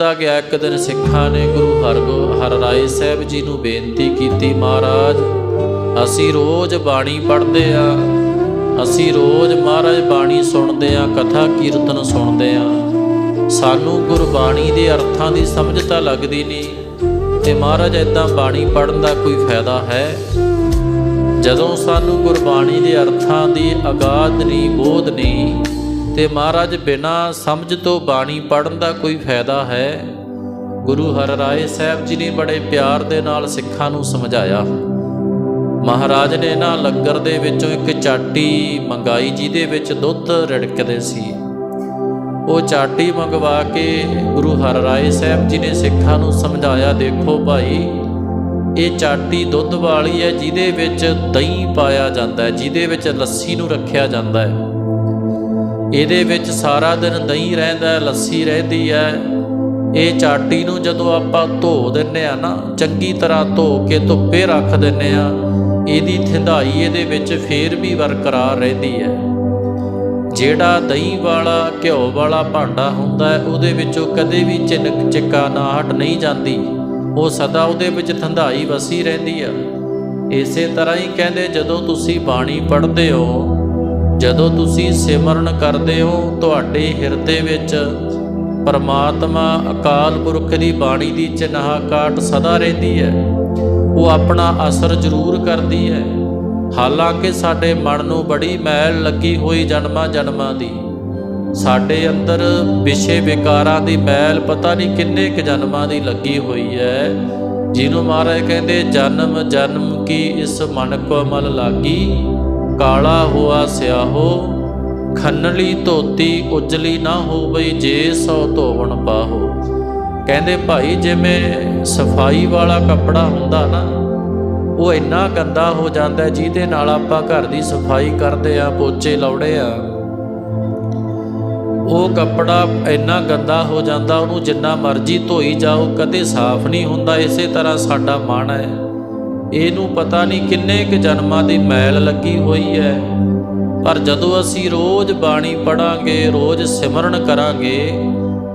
ਦਾ ਗਿਆ ਇੱਕ ਦਿਨ ਸਿੱਖਾਂ ਨੇ ਗੁਰੂ ਹਰਗੋ, ਹਰ ਰਾਏ ਸਾਹਿਬ ਜੀ ਨੂੰ ਬੇਨਤੀ ਕੀਤੀ, ਮਹਾਰਾਜ, ਅਸੀਂ ਰੋਜ਼ ਬਾਣੀ ਪੜ੍ਹਦੇ ਆ, ਅਸੀਂ ਰੋਜ਼ ਮਹਾਰਾਜ ਬਾਣੀ ਸੁਣਦੇ ਆ, ਕਥਾ ਕੀਰਤਨ ਸੁਣਦੇ ਆ। ਸਾਨੂੰ ਗੁਰਬਾਣੀ ਦੇ ਅਰਥਾਂ ਦੀ ਸਮਝ ਤਾਂ ਲੱਗਦੀ ਨਹੀਂ, ਤੇ ਮਹਾਰਾਜ ਇਦਾਂ ਬਾਣੀ ਪੜ੍ਹਨ ਦਾ ਕੋਈ ਫਾਇਦਾ ਹੈ? ਜਦੋਂ ਸਾਨੂੰ ਗੁਰਬਾਣੀ ਦੇ ਅਰਥਾਂ ਦੀ ਅਗਾਧ ਨਹੀਂ ਬੋਧ ਨਹੀਂ ਤੇ ਮਹਾਰਾਜ ਬਿਨਾ ਸਮਝ ਤੋਂ ਬਾਣੀ ਪੜਨ ਦਾ ਕੋਈ ਫਾਇਦਾ ਹੈ? ਗੁਰੂ ਹਰ ਰਾਏ ਸਾਹਿਬ ਜੀ ਨੇ ਬੜੇ ਪਿਆਰ ਦੇ ਨਾਲ ਸਿੱਖਾਂ ਨੂੰ ਸਮਝਾਇਆ। ਮਹਾਰਾਜ ਨੇ ਨਾ ਲੰਗਰ ਦੇ ਵਿੱਚੋਂ ਇੱਕ ਚਾਟੀ ਮੰਗਾਈ, ਜਿਹਦੇ ਵਿੱਚ ਦੁੱਧ ਰਿੜਕਦੇ ਸੀ। ਉਹ ਚਾਟੀ ਮੰਗਵਾ ਕੇ ਗੁਰੂ ਹਰ ਰਾਏ ਸਾਹਿਬ ਜੀ ਨੇ ਸਿੱਖਾਂ ਨੂੰ ਸਮਝਾਇਆ, ਦੇਖੋ ਭਾਈ, ਇਹ ਚਾਟੀ ਦੁੱਧ ਵਾਲੀ ਹੈ, ਜਿਹਦੇ ਵਿੱਚ ਦਹੀਂ ਪਾਇਆ ਜਾਂਦਾ ਹੈ, ਜਿਹਦੇ ਵਿੱਚ ਲੱਸੀ ਨੂੰ ਰੱਖਿਆ ਜਾਂਦਾ ਹੈ। ਇਹਦੇ ਵਿੱਚ ਸਾਰਾ ਦਿਨ ਦਹੀਂ ਰਹਿੰਦਾ ਲੱਸੀ ਰਹਿੰਦੀ ਹੈ। ਇਹ ਚਾਟੀ ਨੂੰ ਜਦੋਂ ਆਪਾਂ ਧੋ ਦਿੰਨੇ ਆ ਨਾ, ਚੰਗੀ ਤਰ੍ਹਾਂ ਧੋ ਕੇ ਧੁੱਪੇ ਰੱਖ ਦਿੰਨੇ ਆ ਇਹਦੀ ਥਿੰਧਾਈ ਇਹਦੇ ਵਿੱਚ ਫੇਰ ਵੀ ਬਰਕਰਾਰ ਰਹਿੰਦੀ ਹੈ। ਜਿਹੜਾ ਦਹੀਂ ਵਾਲਾ, ਘਿਓ ਵਾਲਾ ਭਾਂਡਾ ਹੁੰਦਾ ਉਹਦੇ ਵਿੱਚੋਂ ਕਦੇ ਵੀ ਚਿਨਕ ਚਿਕਾਨਾਹਟ ਨਹੀਂ ਜਾਂਦੀ। ਉਹ ਸਦਾ ਉਹਦੇ ਵਿੱਚ ਥੰਧਾਈ ਵਸੀ ਰਹਿੰਦੀ ਆ ਇਸੇ ਤਰ੍ਹਾਂ ਹੀ ਕਹਿੰਦੇ ਜਦੋਂ ਤੁਸੀਂ ਬਾਣੀ ਪੜ੍ਹਦੇ ਹੋ ਜਦੋਂ ਤੁਸੀਂ ਸਿਮਰਨ ਕਰਦੇ ਹੋ, ਤੁਹਾਡੇ ਹਿਰਦੇ ਵਿੱਚ ਪਰਮਾਤਮਾ ਅਕਾਲ ਪੁਰਖ ਦੀ ਬਾਣੀ ਦੀ ਚਿਨਹਾਕਾਟ ਸਦਾ ਰਹਿੰਦੀ ਹੈ। ਉਹ ਆਪਣਾ ਅਸਰ ਜ਼ਰੂਰ ਕਰਦੀ ਹੈ। ਹਾਲਾਂਕਿ ਸਾਡੇ ਮਨ ਨੂੰ ਬੜੀ ਮੈਲ ਲੱਗੀ ਹੋਈ ਜਨਮਾਂ ਜਨਮਾਂ ਦੀ। ਸਾਡੇ ਅੰਦਰ ਵਿਸ਼ੇ ਵਿਕਾਰਾਂ ਦੀ ਮੈਲ ਪਤਾ ਨਹੀਂ ਕਿੰਨੇ ਕੁ ਜਨਮਾਂ ਦੀ ਲੱਗੀ ਹੋਈ ਹੈ। ਜਿਹਨੂੰ ਮਹਾਰਾਜ ਕਹਿੰਦੇ, ਜਨਮ ਜਨਮ ਕੀ ਇਸ ਮਨ ਕੋ ਮਲ ਲਾਗੀ? ਕਾਲਾ ਹੋਆ ਸਿਆਹੋ, ਖੰਨਲੀ ਧੋਤੀ ਉਜਲੀ ਨਾ ਹੋਵੇ ਜੇ ਸੋ ਧੋਵਣ ਪਾਹੋ ਕਹਿੰਦੇ ਭਾਈ ਜਿਵੇਂ ਸਫ਼ਾਈ ਵਾਲਾ ਕੱਪੜਾ ਹੁੰਦਾ ਨਾ, ਉਹ ਇੰਨਾ ਗੰਦਾ ਹੋ ਜਾਂਦਾ ਜਿਹਦੇ ਨਾਲ ਆਪਾਂ ਘਰ ਦੀ ਸਫ਼ਾਈ ਕਰਦੇ ਆ, ਪੋਚੇ ਲਾਉੜੇ ਆ। ਉਹ ਕੱਪੜਾ ਇੰਨਾ ਗੰਦਾ ਹੋ ਜਾਂਦਾ, ਉਹਨੂੰ ਜਿੰਨਾ ਮਰਜ਼ੀ ਧੋਈ ਜਾਓ, ਕਦੇ ਸਾਫ਼ ਨਹੀਂ ਹੁੰਦਾ, ਇਸੇ ਤਰ੍ਹਾਂ ਸਾਡਾ ਮਨ ਹੈ। ਇਹਨੂੰ ਪਤਾ ਨਹੀਂ ਕਿੰਨੇ ਕੁ ਜਨਮਾਂ ਦੀ ਮੈਲ ਲੱਗੀ ਹੋਈ ਹੈ। ਪਰ ਜਦੋਂ ਅਸੀਂ ਰੋਜ਼ ਬਾਣੀ ਪੜਾਂਗੇ ਰੋਜ਼ ਸਿਮਰਨ ਕਰਾਂਗੇ,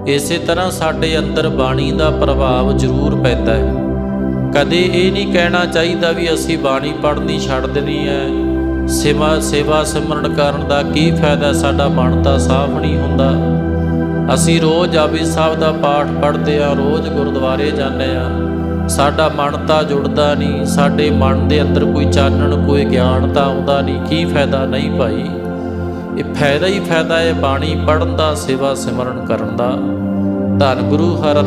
ਇਸੇ ਤਰ੍ਹਾਂ ਸਾਡੇ ਅੰਦਰ ਬਾਣੀ ਦਾ ਪ੍ਰਭਾਵ ਜ਼ਰੂਰ ਪੈਂਦਾ ਹੈ। ਕਦੇ ਇਹ ਨਹੀਂ ਕਹਿਣਾ ਚਾਹੀਦਾ ਵੀ ਅਸੀਂ ਬਾਣੀ ਪੜ੍ਹਨੀ ਛੱਡ ਦੇਣੀ ਹੈ। ਸੇਵਾ ਸੇਵਾ ਸਿਮਰਨ ਕਰਨ ਦਾ ਕੀ ਫਾਇਦਾ? ਸਾਡਾ ਮਨ ਤਾਂ ਸਾਫ਼ ਨਹੀਂ ਹੁੰਦਾ। ਅਸੀਂ ਰੋਜ਼ ਆਬੀ ਸਾਹਿਬ ਦਾ ਪਾਠ ਪੜ੍ਹਦੇ ਆ ਰੋਜ਼ ਗੁਰਦੁਆਰੇ ਜਾਂਦੇ ਆ ਸਾਡਾ ਮਨ ਤਾਂ ਜੁੜਦਾ ਨਹੀਂ, ਸਾਡੇ ਮਨ ਦੇ ਅੰਦਰ ਕੋਈ ਚਾਨਣ, ਕੋਈ ਗਿਆਨ ਤਾਂ ਆਉਂਦਾ ਨਹੀਂ। ਕੀ ਫਾਇਦਾ? ਨਹੀਂ ਭਾਈ। ਇਹ ਫਾਇਦਾ ਹੀ ਫਾਇਦਾ ਹੈ ਬਾਣੀ ਪੜ੍ਹਨ ਦਾ, ਸੇਵਾ ਸਿਮਰਨ ਕਰਨ ਦਾ। ਧੰਨ ਗੁਰੂ ਹਰਿ